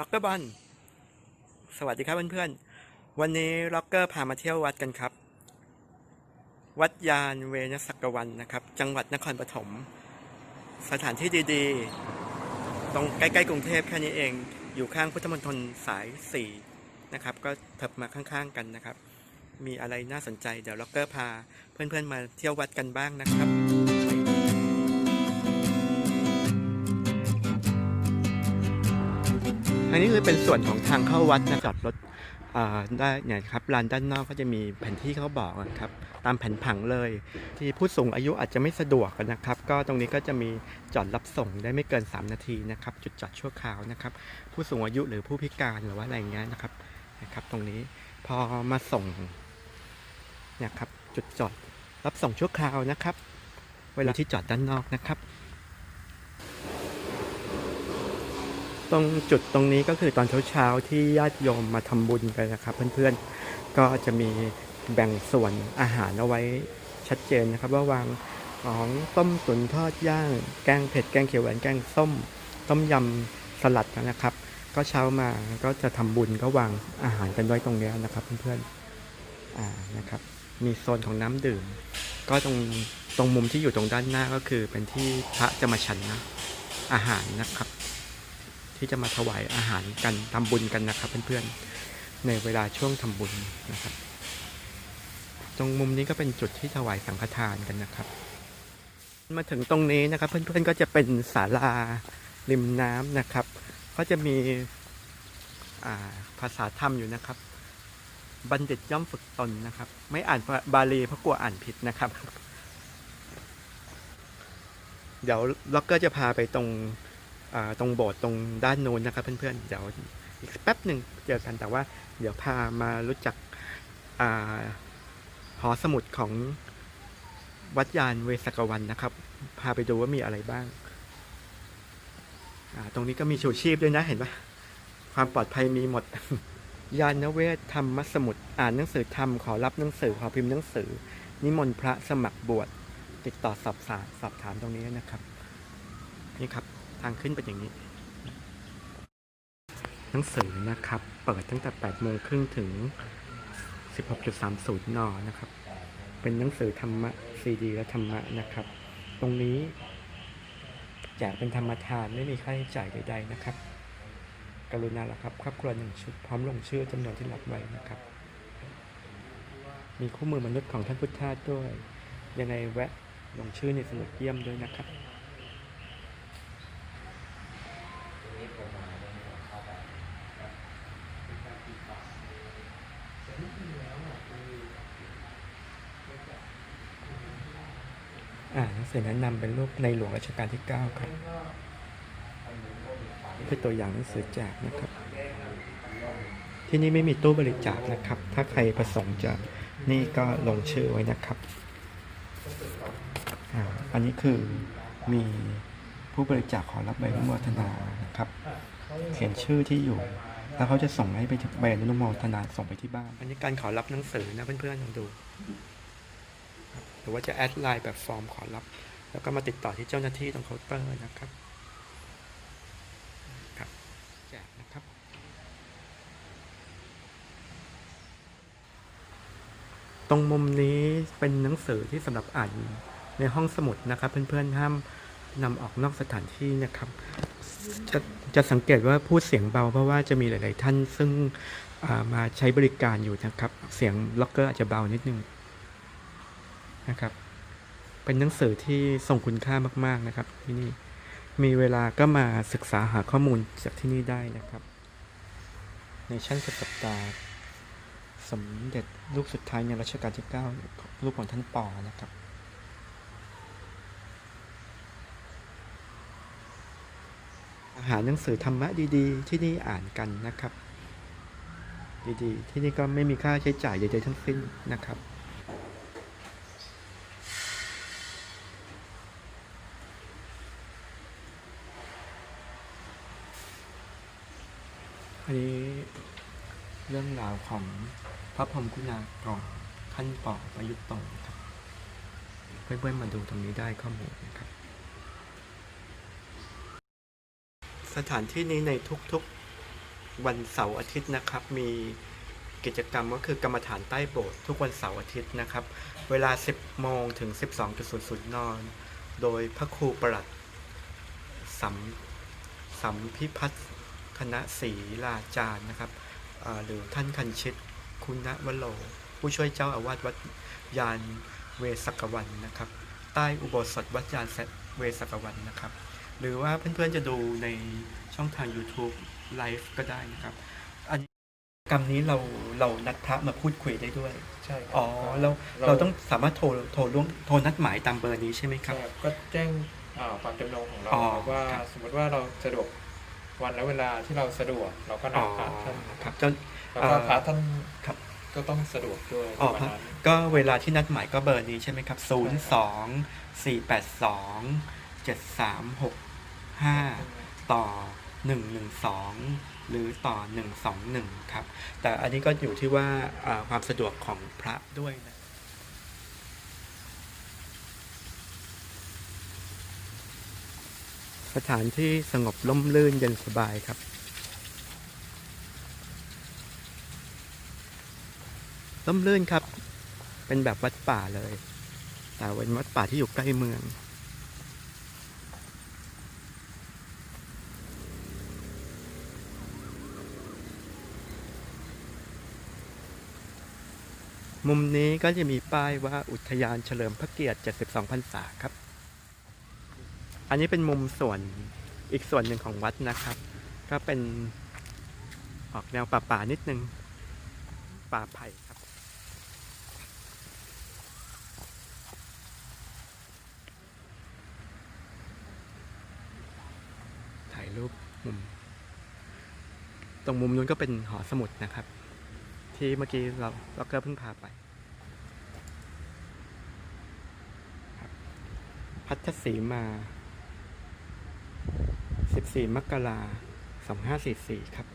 ร็อกเกอร์บอลสวัสดีครับเพื่อนๆ วันนี้ร็อกเกอร์พามาเที่ยววัดกันครับ วัดยานเวนศักวันนะครับ จังหวัดนครปฐม สถานที่ดีๆ ตรงใกล้ๆกรุงเทพแค่นี้เอง อยู่ข้างพุทธมณฑลสาย 4 นะครับ ก็ถิบมาข้างๆกันนะครับ มีอะไรน่าสนใจ เดี๋ยวล็อกเกอร์พาเพื่อนๆมาเที่ยววัดกันบ้างนะครับ อันนี้คือเป็นส่วนของทางเข้าวัดนะจอดรถได้เนี่ยครับลานด้านนอกก็จะมีแผนที่เขาบอกนะครับตามแผนผังเลย ที่ผู้สูงอายุอาจจะไม่สะดวกนะครับ ก็ตรงนี้ก็จะมีจอดรับส่งได้ไม่เกิน 3 นาทีนะครับ จุดจอดชั่วคราวนะครับ ผู้สูงอายุหรือผู้พิการหรือว่าอะไรเงี้ยนะครับนะครับ ตรงนี้พอมาส่งเนี่ยครับจุดจอดรับส่งชั่วคราวนะครับ เวลาที่จอดด้านนอกนะครับ ตรงจุดตรงนี้ก็คือตอนเช้าๆที่ญาติโยมมาทำบุญกันนะครับ เพื่อนๆก็จะมีแบ่งส่วนอาหารเอาไว้ชัดเจนนะครับ ว่าวางของต้มตุ๋นทอดย่าง แกงเผ็ดแกงเขียวหวานแกงส้ม ต้มยำสลัดนะครับ ก็เช้ามาก็จะทำบุญก็วางอาหารกันไว้ตรงนี้นะครับ เพื่อนๆอ่านะครับ มีโซนของน้ำดื่ม ก็ตรงตรงมุมที่อยู่ตรงด้านหน้าก็คือเป็นที่พระจะมาฉันนะอาหารนะครับ ที่จะมาถวายอาหารกันทำบุญกันนะครับเพื่อนๆในเวลาช่วงทำบุญนะครับ ตรงมุมนี้ก็เป็นจุดที่ถวายสังฆทานกันนะครับ มาถึงตรงนี้นะครับ เพื่อนๆก็จะเป็นศาลาริมน้ำนะครับ ก็จะมีาภาษาธรรมอยู่นะครับ บัณฑิตย่อมฝึกตนนะครับ ไม่อ่านบาลีเพราะกลัวอ่านผิดนะครับ เดี๋ยวล็อกเกอร์จะพาไปตรง ตรงโบสถ์ตรงด้านโน้นนะครับเพื่อนๆ เดี๋ยวอีกแป๊บหนึ่งเจอกันแต่ว่า เดี๋ยวพามารู้จักอหอสมุดของวัดยานเวสกวันนะครับ พาไปดูว่ามีอะไรบ้างาตรงนี้ก็มีชูชีพด้วยนะเห็นปะความปลอดภัยมีหมด ยานเวทธรรมสมุดอ่านหนังสือธรรมขอรับหนังสือขอพิมพ์หนังสือ นิมนต์พระสมัครบวชติดต่อสอบสารสอบถามตรงนี้นะครับ นี่ครับ ทางขึ้นเป็นอย่างนี้ หนังสือนะครับ เปิดตั้งแต่8โมงครึ่งถึง 16.30 น นะครับ เป็นหนังสือธรรมะซีดีและธรรมะนะครับ ตรงนี้แจกเป็นธรรมทานไม่มีค่าใช้จ่ายใดๆนะครับ กรุณาละครับ ครอบครัวหนึ่งชุดพร้อมลงชื่อจำนวนที่รับไว้นะครับ มีคู่มือมนุษย์ของท่านพุทธทาสด้วย ยังไงแวะลงชื่อในสมุดเยี่ยมด้วยนะครับ อ่าหนัง สือแนะนำเป็นรูปในหลวงรัชกาลที่ 9 ครับนี่คือตัวอย่างหนังสือแจกนะครับ ที่นี่ไม่มีตู้บริจาคนะครับ ถ้าใครประสงค์จะนี่ก็ลงชื่อไว้นะครับอันนี้คือมีผู้บริจาคขอรับใบอนุโมทนานะครับ เขียนชื่อที่อยู่ แล้วเขาจะส่งให้ไปถึงใบอนุโมทนาส่งไปที่บ้าน อันนี้การขอรับหนังสือนะเพื่อนๆลองดู หรือว่าจะแอดไลน์แบบฟอร์มขอรับ แล้วก็มาติดต่อที่เจ้าหน้าที่ตรงเคาน์เตอร์นะครับครับแจกนะครับ ตรงมุมนี้เป็นหนังสือที่สำหรับอ่านในห้องสมุดนะครับ เพื่อนๆห้ามนำออกนอกสถานที่นะครับจะจะสังเกตว่าพูดเสียงเบาเพราะว่าจะมีหลาย ๆ ท่านซึ่งอ่ามาใช้บริการอยู่นะครับ เสียงล็อกเกอร์อาจจะเบานิดนึง นะครับ เป็นหนังสือที่ทรงคุณค่ามาก ๆนะครับ ที่นี่มีเวลาก็มาศึกษาหาข้อมูลจากที่นี่ได้นะครับ ในชั้นสุดสัปดาห์สมเด็จลูกสุดท้ายในรัชกาลที่ 9 ลูกของท่านปอนะครับหาหนังสือธรรมะดีๆ ที่นี่อ่านกันนะครับ ดีๆ ที่นี่ก็ไม่มีค่าใช้จ่ายใดๆทั้งสิ้นนะครับ อันนี้เรื่องราวของพระพรหมคุณากรท่านปอประยุทธ์ตรงครับ เพื่อนๆมาดูตรงนี้ได้ข้อมูลนะครับ สถานที่นี้ในทุกๆวันเสาร์อาทิตย์นะครับ มีกิจกรรมก็คือกรรมฐานใต้โบสถ์ทุกวันเสาร์อาทิตย์นะครับ เวลา 10 โมงถึง 12.00นนโดยพระครูประหลัดสัมสัมพิพัฒน์ คณะศรีลาจารย์นะครับอ่าหรือท่านคันชิตคุณวโล ผู้ช่วยเจ้าอาวาสวัดยานเวสกวันนะครับ ใต้อุโบสถวัดยานเวสกวันนะครับ หรือว่าเพื่อนๆจะดูในช่องทาง YouTube ไลฟ์ก็ได้นะครับ อันกรรมนี้เราเรานัดพระมาพูดคุยได้ด้วย ใช่ครับอ๋อเราเราเราต้องสามารถโทรโทรล่วงโทรนัดหมายตามเบอร์นี้ใช่ไหมครับใช่ก็แจ้งอ่าความจำนงของเราอ๋อว่าครับสมมติว่าเราสะดวก วันและเวลาที่เราสะดวกเราก็นัอ๋ดอพระท่านครับจนแล้วก็เอ่อพระท่านครับก็ต้องสะดวกด้วยอ๋อในวันนั้นก็เวลาที่นัดหมายก็เบอร์นี้ใช่ไหมครับ0 2 4 8 2 7 3 6 5ต่อ112หรือต่อ121ครับ แต่อันนี้ก็อยู่ที่ว่าอ่าความสะดวกของพระด้วยนะ สถานที่สงบล่มลื่นเย็นสบายครับ ล่มลื่นครับ เป็นแบบวัดป่าเลย แต่เป็นวัดป่าที่อยู่ใกล้เมืองมุมนี้ก็จะมีป้ายว่าอุทยานเฉลิมพระเกียรติ 72 พรรษาครับ อันนี้เป็นมุมส่วนอีกส่วนหนึ่งของวัดนะครับ ก็เป็นออกแนวป่าๆนิดนึง ป่าไผ่ครับ ถ่ายรูปมุม ตรงมุมนู้นก็เป็นหอสมุดนะครับ ที่เมื่อกี้เราเราก็เพิ่งพาไปครับพัทสีมา 14 มกราคม2544 ครับ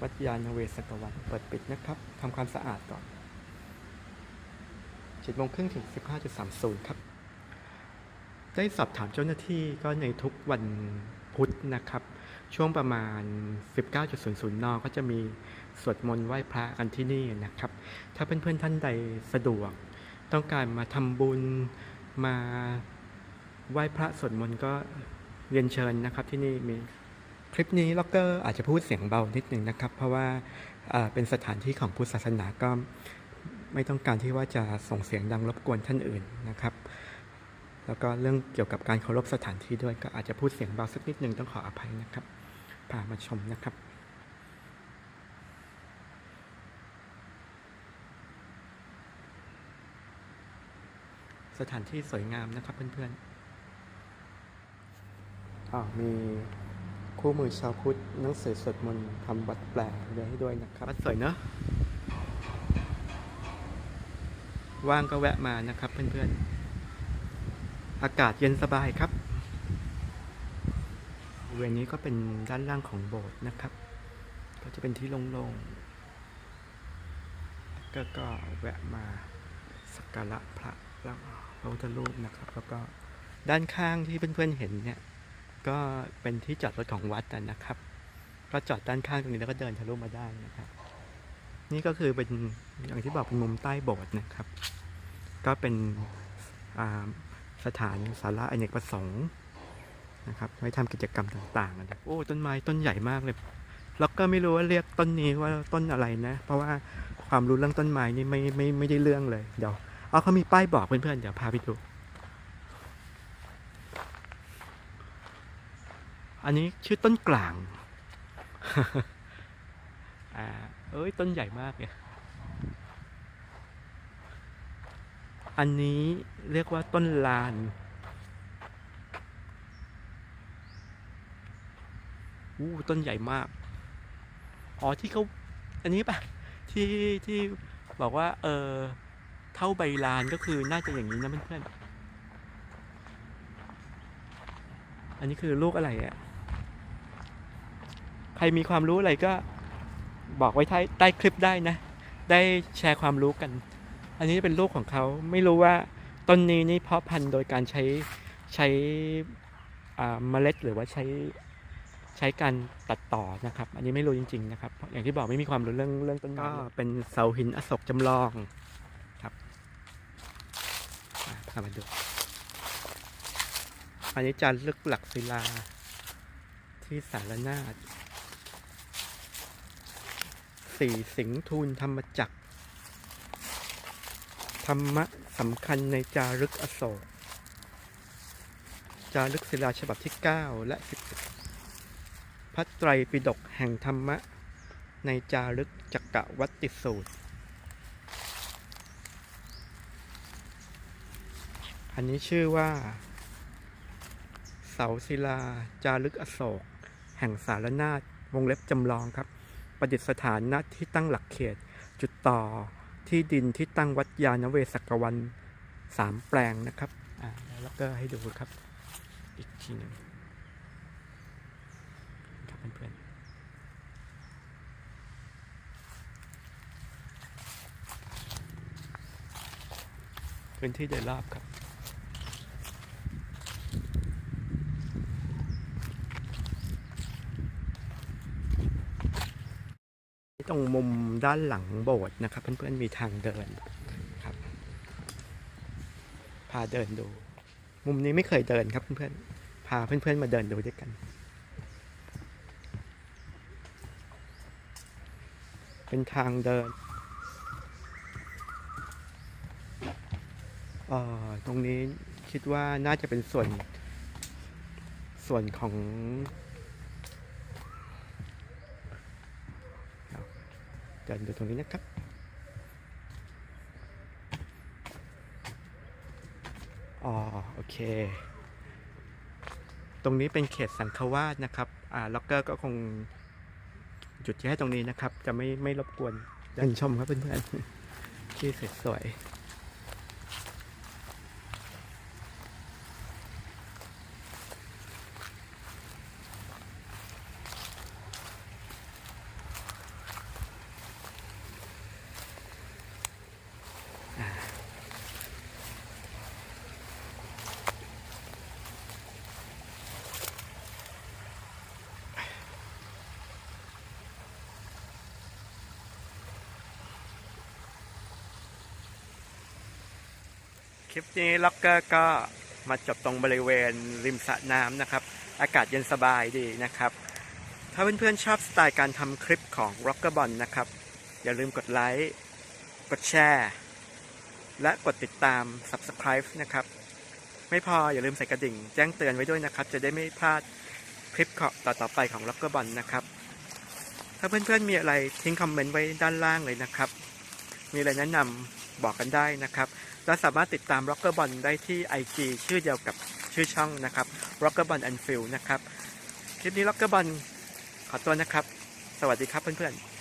วัดยานเวศกวัน เปิดปิดนะครับ ทำความสะอาดก่อน7โมงครึ่งถึง 15.30 ครับ ได้สอบถามเจ้าหน้าที่ก็ในทุกวันพุธนะครับ ช่วงประมาณ 19.00 น ก็จะมีสวดมนต์ไหว้พระกันที่นี่นะครับ ถ้าเพื่อนๆท่านใดสะดวก ต้องการมาทำบุญมาไหว้พระสวดมนต์ก็ เรียนเชิญนะครับที่นี่มีคลิปนี้ล็อกเกอร์อาจจะพูดเสียงเบานิดนึงนะครับ เพราะว่าเป็นสถานที่ของพุทธศาสนาก็ไม่ต้องการที่ว่าจะส่งเสียงดังรบกวนท่านอื่นนะครับ แล้วก็เรื่องเกี่ยวกับการเคารพสถานที่ด้วยก็อาจจะพูดเสียงเบาสักนิดนึงต้องขออภัยนะครับพามาชมนะครับสถานที่สวยงามนะครับเพื่อนๆ มีคู่มือชาวพุทธหนังสือสวดมนต์ทำวัดแปลเดี๋ยอะให้ด้วยนะครับวัดสวยเนอะว่างก็แวะมานะครับเพื่อนๆ อากาศเย็นสบายครับเวณนี้ก็เป็นด้านล่างของโบสถ์นะครับ ก็จะเป็นที่โล่งๆก็ก็แวะมาสักการะพระแล้วพระพุทธรูปนะครับ แล้วก็ด้านข้างที่เพื่อนๆเห็นเนี่ย ก็เป็นที่จอดรถของวัดนะครับ ก็จอดด้านข้างตรงนี้แล้วก็เดินทะลุมาได้นะครับ นี่ก็คือเป็นอย่างที่บอกเป็นมุมใต้โบสถ์นะครับ ก็เป็นสถานสาระอเนกประสงค์นะครับไว้ทำกิจกรรมต่างๆนะโอ้ต้นไม้ต้นใหญ่มากเลยแล้วก็ไม่รู้ว่าเรียกต้นนี้ว่าต้นอะไรนะ เพราะว่าความรู้เรื่องต้นไม้นี่ไม่ไม่ไม่ได้เรื่องเลย เดี๋ยวเอาเขามีป้ายบอกเพื่อนๆเดี๋ยวพาไปดู อันนี้ชื่อต้นกลาง อ่า เอ้ย ต้นใหญ่มากเนี่ย อันนี้เรียกว่าต้นลาน อู้ ต้นใหญ่มาก อ๋อ ที่เขา อันนี้ปะที่ที่บอกว่า เออ เท่าใบลานก็คือน่าจะอย่างนี้นะเพื่อนๆอันนี้คือลูกอะไรอะ่ะ รมีความรู้อะไรก็บอกไว้ใต้ใต้คลิปได้นะ ได้แชร์ความรู้กัน อันนี้เป็นลูกของเขาไม่รู้ว่าต้นนี้นี่เพาะพันธุ์โดยการใช้ใช้อ่าเมล็ดหรือว่าใช้ใช้การตัดต่อนะครับ อันนี้ไม่รู้จริง ๆ นะครับ อย่างที่บอกไม่มีความรู้เรื่องเรื่องต้นไม้ก็เป็นเสาหินอโศกจำลองครับพามาดูอันนี้จารึกหลักศิลาที่สารนาฏ สี่สิงทูลธรรมจักร ธรรมะสำคัญในจารึกอโศก จารึกศิลาฉบับที่ 9 และ11พระไตรปิฎกแห่งธรรมะ ในจารึกจักรวัติสูตร อันนี้ชื่อว่า เสาศิลาจารึกอโศก แห่งสารนาฏวงเล็บจำลองครับ ประดิษฐานณที่ตั้งหลักเขต จุดต่อที่ดินที่ตั้งวัดยานเวศกวันสามแปลงนะครับอ่าแล้วก็ให้ดูครับ อีกทีหนึ่งครับเพื่อนๆพื้นที่โดยรอบครับ ตรงมุมด้านหลังโบสถ์นะครับ เพื่อนๆมีทางเดินครับ พาเดินดู มุมนี้ไม่เคยเดินครับเพื่อนๆพาเพื่อนๆมาเดินดูด้วยกัน เป็นทางเดินเอ่อตรงนี้คิดว่าน่าจะเป็นส่วนส่วนของ เดินดูตรงนี้นะครับอ๋อโอเค ตรงนี้เป็นเขตสังฆวาสนะครับ อ่าล็อกเกอร์ก็คงจุดที่ให้ตรงนี้นะครับ จะไม่ไม่รบกวนเดินชมครับเพื่อนๆที่สวยๆ คลิปนี้ล็อกเกอร์ก็มาจบตรงบริเวณริมสระน้ำนะครับ อากาศเย็นสบายดีนะครับ ถ้าเพื่อนๆชอบสไตล์การทำคลิปของ r o c k e r b o n นะครับ อย่าลืมกดไลค์ กดแชร์ และกดติดตาม Subscribe นะครับ ไม่พออย่าลืมใส่กระดิ่งแจ้งเตือนไว้ด้วยนะครับ จะได้ไม่พลาดคลิปต่อๆไปของ r o c k e r b o n นะครับ ถ้าเพื่อนๆมีอะไรทิ้งคอมเมนต์ไว้ด้านล่างเลยนะครับ มีอะไรแนะนำ บอกกันได้นะครับ และสามารถติดตาม r o c k e r b o n ได้ที่ IG ชื่อเดียวกับชื่อช่องนะครับ r o c k e r b o n and f i e l นะครับ คลิปนี้ r o c k e r b o n ขอตัวนะครับ สวัสดีครับเพื่อนๆ